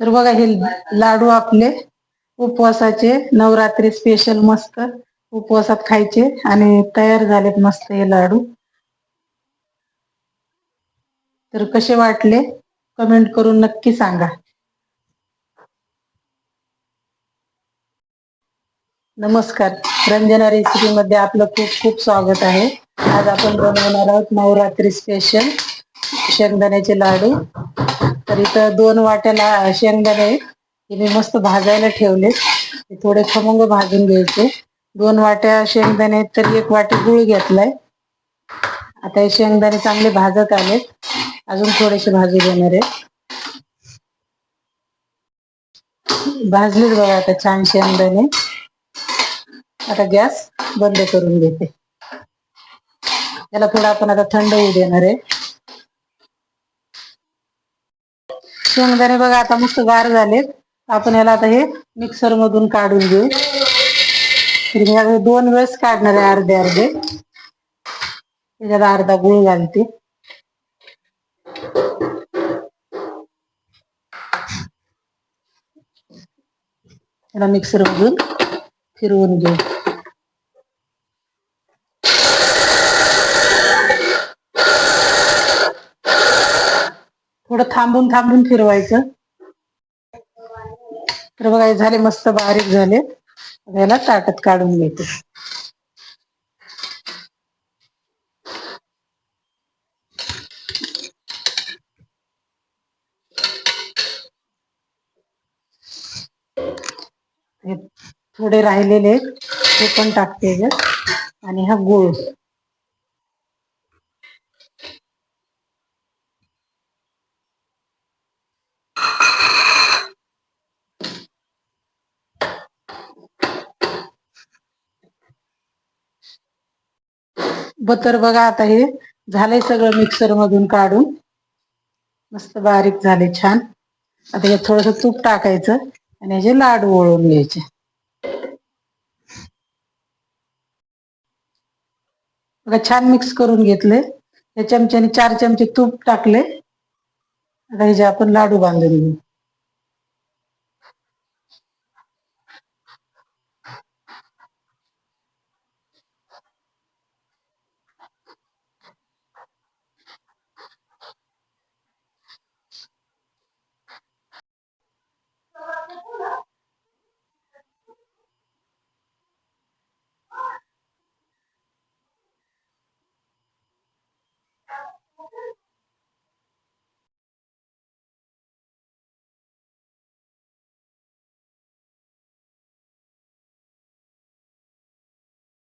तर बघा हे लाडू आपले उपवासाचे नवरात्री स्पेशल मस्त उपवासात खायचे आणि तयार झालेत मस्त हे लाडू. तर कसे वाटले? कमेंट करून नक्की सांगा. नमस्कार. रंजना रेसिपी मध्ये आपलं खूप खूप स्वागत आहे. आज आपण बनवणार आहोत नवरात्री स्पेशल शेंगदाण्याचे लाडू. तर इथं दोन वाट्याला शेंगदाणे हे मी मस्त भाजायला ठेवले ते थोडे खमंग भाजून घ्यायचे. दोन वाट्या शेंगदाणे तर एक वाटी गुळ घेतलाय. आता हे शेंगदाणे चांगले भाजत आलेत. अजून थोडेसे भाजू घेणार आहे. भाजलेच बघा आता छान शेंगदाणे. आता गॅस बंद करून घेते. याला थोडं आपण आता थंड होऊ देणार आहे. शेंगदाणे बघा आता मस्त गार झालेत. आपण याला आता हे मिक्सर मधून काढून घेऊ. मी दोन वेळेस काढणार आहे अर्धे अर्धे. त्याच्यात अर्धा गुळ घालते. त्याला मिक्सर मधून फिरवून घेऊ. थोडं थांबून थांबून फिरवायचं. तर बघा झाले मस्त बारीक झाले. याला ताटत काढून घेते. हे थोडे राहिलेले ते पण टाकते आणि हा गुळ. बतर बघा आता हे झालंय सगळं मिक्सर मधून काढून. मस्त बारीक झाले छान. आता यात थोडस तूप टाकायचं आणि याचे लाडू वळून घ्यायचे. बघा छान मिक्स करून घेतले. या चमच्याने चार चमचे तूप टाकले. आता ह्याचे आपण लाडू बांधून घेऊ.